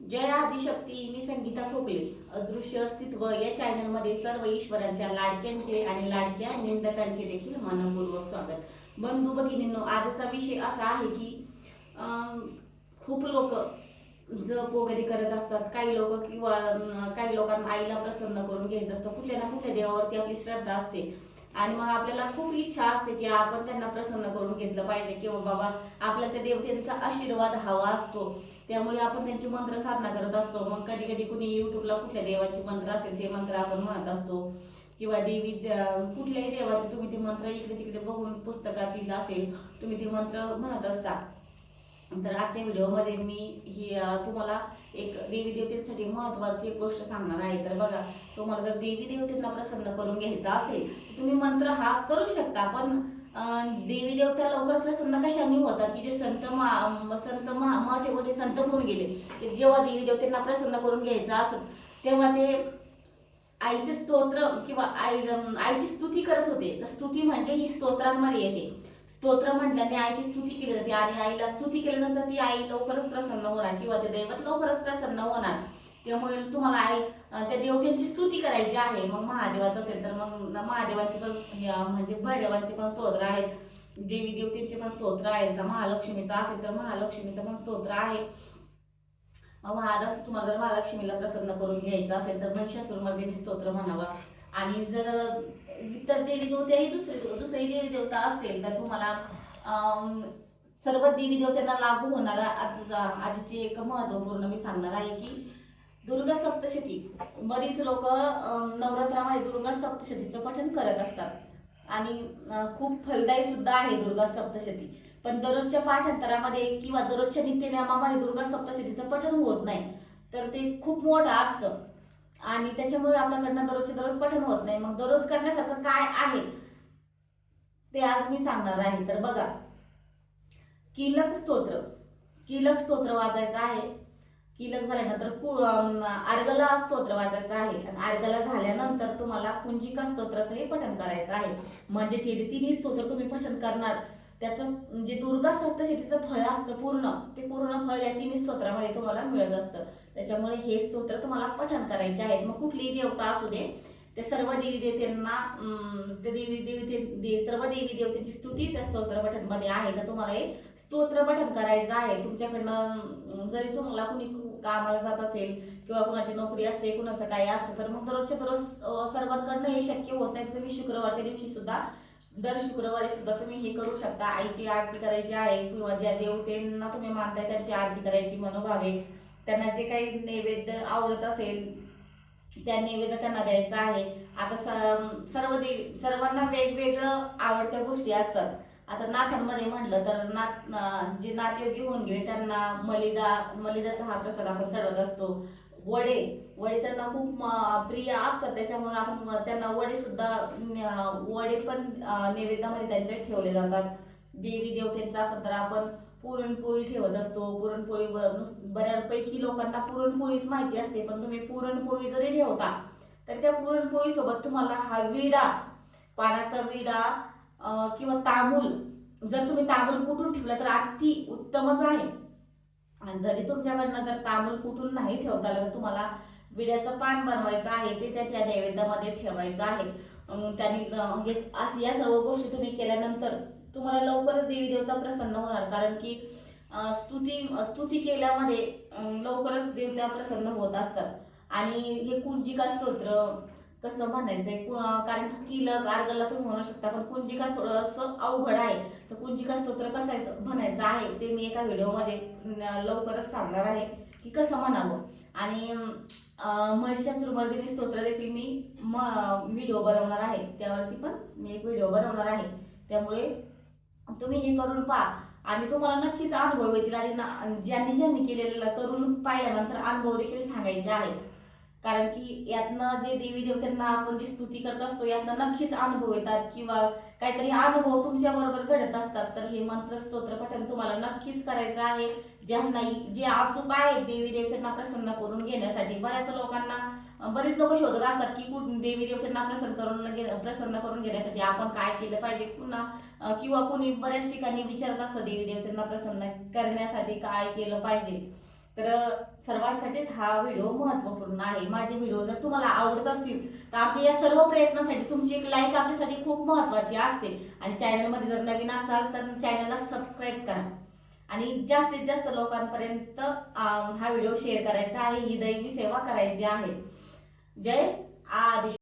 जय आदिशक्ती मी संगीता खोकले अदृश्य अस्तित्व या चॅनलमध्ये सर्व ईश्वरांच्या लाडक्यांचे आणि लाडक्या निंदकांचे देखील मनपूर्वक स्वागत. बंधू भगिनींनो आजचा विषय असा आहे की खूप लोक जप वगैरे करत असतात. काही लोक किंवा काही लोकांना आईला प्रसन्न करून घ्यायचं असतं. कुठल्या ना कुठल्या देवावरती आपली श्रद्धा असते. आणि मग आपल्याला खूप इच्छा असते की आपण त्यांना प्रसन्न करून घेतलं पाहिजे. किंवा बाबा आपल्याला त्या देवतेंचा आशीर्वाद हवा असतो. त्यामुळे आपण त्यांची मंत्र साधना करत असतो. मग कधी कधी कुणी युट्यूबला कुठल्या देवाचे मंत्र असेल ते मंत्र आपण म्हणत असतो. किंवा देवी कुठल्याही देवाचे तुम्ही ते मंत्र इकडे तिकडे बघून पुस्तकातील असेल तुम्ही ते मंत्र म्हणत असता. तर आजच्या व्हिडिओमध्ये मी ही तुम्हाला एक देवी देवतेसाठी महत्वाची एक गोष्ट सांगणार आहे. तर बघा तुम्हाला जर देवी देवतेंना प्रसन्न करून घ्यायचा असेल तर तुम्ही मंत्र हा करू शकता. पण देवी देवता लवकर प्रसन्न कशाने होतात. की जे संत मा- संत महा- मोठे मोठे संत होऊन गेले. ते जेव्हा देवी देवतेंना प्रसन्न करून घ्यायचं असत तेव्हा ते आईचे स्तोत्र किंवा आई आईची स्तुती करत होते. तर स्तुती म्हणजे ही स्तोत्रांमध्ये येते. स्तोत्र म्हटल्याने आईची स्तुती केली जाते. आणि आईला स्तुती केल्यानंतर ती आई लवकरच प्रसन्न होणार किंवा ते दैवत लवकरच प्रसन्न होणार. त्यामुळे तुम्हाला आई त्या देवतेची स्तुती करायची आहे. मग महादेवाचं असेल तर मग महादेवांची पण म्हणजे भैरवांची पण स्तोत्र आहेत. देवी देवतेचे पण स्तोत्र आहेत. तर असेल तर महालक्ष्मीचं पण स्तोत्र आहे. मग महादेव तुम्हाला जर महालक्ष्मीला प्रसन्न करून घ्यायचं असेल तर महिषासुरमर्दिनी स्तोत्र म्हणावा. आणि जर इतर देवी देवताही दुसरी दुसरी देवी देवता असतील तर तुम्हाला अं, सर्व देवी देवतांना लागू होणारा आजचा आजची एक महत्त्वपूर्ण मी सांगणार आहे की दुर्गा सप्तशती. बरीच लोक नवरात्रामध्ये दुर्गा सप्तशतीचं पठण करत असतात. आणि खूप फलदायी सुद्धा आहे दुर्गा सप्तशती. पण दररोजच्या पाठांतरामध्ये किंवा दररोजच्या नित्यनियमामध्ये दुर्गा सप्तशतीचं पठण होत नाही. तर ते खूप मोठं असतं. आणि त्याच्यामुळे आपल्याकडनं दररोजच्या दररोज पठण होत नाही. मग दररोज करण्यासारखं काय आहे? ते आज मी सांगणार आहे. तर बघा किलक स्तोत्र. किलक स्तोत्र वाचायचं आहे. किलक झाल्यानंतर कु आर्गला स्तोत्र वाचायचं आहे. आणि आर्गला झाल्यानंतर तुम्हाला कुंजिका स्तोत्राचं हे पठण करायचं आहे. म्हणजेच हे जे तिन्ही स्तोत्र तुम्ही पठण करणार त्याचं जे दुर्गा सप्तशतीचं फळ असतं पूर्ण ते पूर्ण फळ या तिन्ही स्तोत्रामध्ये तुम्हाला मिळत असतं. त्याच्यामुळे हे स्तोत्र तुम्हाला पठण करायचे आहेत. मग कुठलीही देवता असू दे ते सर्व देवी देवतांना ते देवी देवी दे सर्व देवी देवतेची स्तुती त्या स्तोत्र पठणमध्ये आहे. तर तुम्हाला हे स्तोत्र पठण करायचं आहे. तुमच्याकडनं जरी तुम्हाला कुणी कामाला जात असेल किंवा कुणाची नोकरी असते कुणाचं काही असतं तर मग दररोजच्या दररोज सर्वांकडनं हे शक्य होत नाही. तुम्ही शुक्रवारच्या दिवशी सुद्धा दर शुक्रवारी सुद्धा तुम्ही हे करू शकता. आईची आरती करायची आहे किंवा ज्या देवतेंना तुम्ही मानताय त्यांची आरती करायची मनोभावे. त्यांना जे काही नैवेद्य आवडत असेल त्या नैवेद्य त्यांना द्यायचं आहे. आता स- सर्व देवी सर्वांना वेगवेगळं आवडत्या गोष्टी असतात. आता नाथांमध्ये म्हटलं तर नाथ जे नाथयोगी होऊन गेले त्यांना मलिदा मलिदाचा हा प्रसाद आपण चढवत असतो. वडे वडे त्यांना खूप प्रिय असतात. त्याच्यामुळे आपण त्यांना वडे सुद्धा वडे पण नैवेद्यामध्ये त्यांच्या ठेवले जातात. देवी देवतेंचा असं तर आपण पुरणपोळी ठेवत असतो. पुरणपोळीवर नुस- बऱ्यापैकी लोकांना पुरणपोळीच माहिती असते पण तुम्ही पुरणपोळी जरी ठेवता तर त्या पुरणपोळीसोबत तुम्हाला हा विडा पाण्याचा विडा किंवा तांदूळ. जर तुम्ही तांदूळ कुठून ठेवला तर अति उत्तमच आहे. आणि जरी तुमच्याकडनं जर तांदूळ कुठून नाही ठेवता आलं तर तुम्हाला विड्याचं पान बनवायचं आहे ते त्या त्या नैवेद्यामध्ये ठेवायचं आहे. त्यांनी हे अशी या सर्व गोष्टी तुम्ही केल्यानंतर तुम्हाला लवकरच देवी देवता प्रसन्न होणार. कारण की स्तुती स्तुती केल्यामध्ये लवकरच देवता प्रसन्न होत असतात. आणि हे कुंजिका स्तोत्र कसं म्हणायचं कारण की किलक आर्गला तुम्ही म्हणू शकता पण कुंजिका थोडंसं अवघड आहे. तर कुंजिका स्तोत्र कसं म्हणायचं आहे ते मी एका व्हिडिओमध्ये लवकरच सांगणार आहे की कसं म्हणावं. आणि अं, महिषासुरमर्दिनी स्तोत्र देखील मी म व्हिडिओ बनवणार आहे. त्यावरती पण मी एक व्हिडिओ बनवणार आहे. त्यामुळे तुम्ही हे करून पहा. आणि तुम्हाला नक्कीच अनुभव येतील. आणि ज्यांनी ज्यांनी केलेलं करून पाहिल्यानंतर अनुभव देखील सांगायचे आहेत. कारण की यातनं जे देवी देवतांना आपण जी स्तुती करत असतो यातनं नक्कीच अनुभव येतात किंवा काहीतरी अनुभव तुमच्या बरोबर घडत असतात. तर हे मंत्र स्तोत्र पठण तुम्हाला नक्कीच करायचं आहे. ज्यांना जे अचूक आहे देवी देवतांना प्रसन्न करून घेण्यासाठी. बऱ्याच लोकांना बरेच लोक शोधत असतात की कुठून देवी देवतांना प्रसन्न करून प्रसन्न करून घेण्यासाठी आपण काय केलं पाहिजे? पुन्हा किंवा कुणी बऱ्याच ठिकाणी विचारत असतं देवी देवतांना प्रसन्न करण्यासाठी काय केलं पाहिजे? तर सर्वांसाठीच हा व्हिडिओ महत्त्वपूर्ण आहे. माझे व्हिडिओ जर तुम्हाला आवडत असतील तर आमच्या या सर्व प्रयत्नासाठी तुमची एक लाईक आमच्यासाठी खूप महत्त्वाची असते. आणि चॅनलमध्ये जर नवीन असाल तर चॅनलला सबस्क्राईब करा. आणि जास्तीत जास्त लोकांपर्यंत हा व्हिडिओ शेअर करायचा आहे. ही दैवी सेवा करायची आहे. जय आदिश.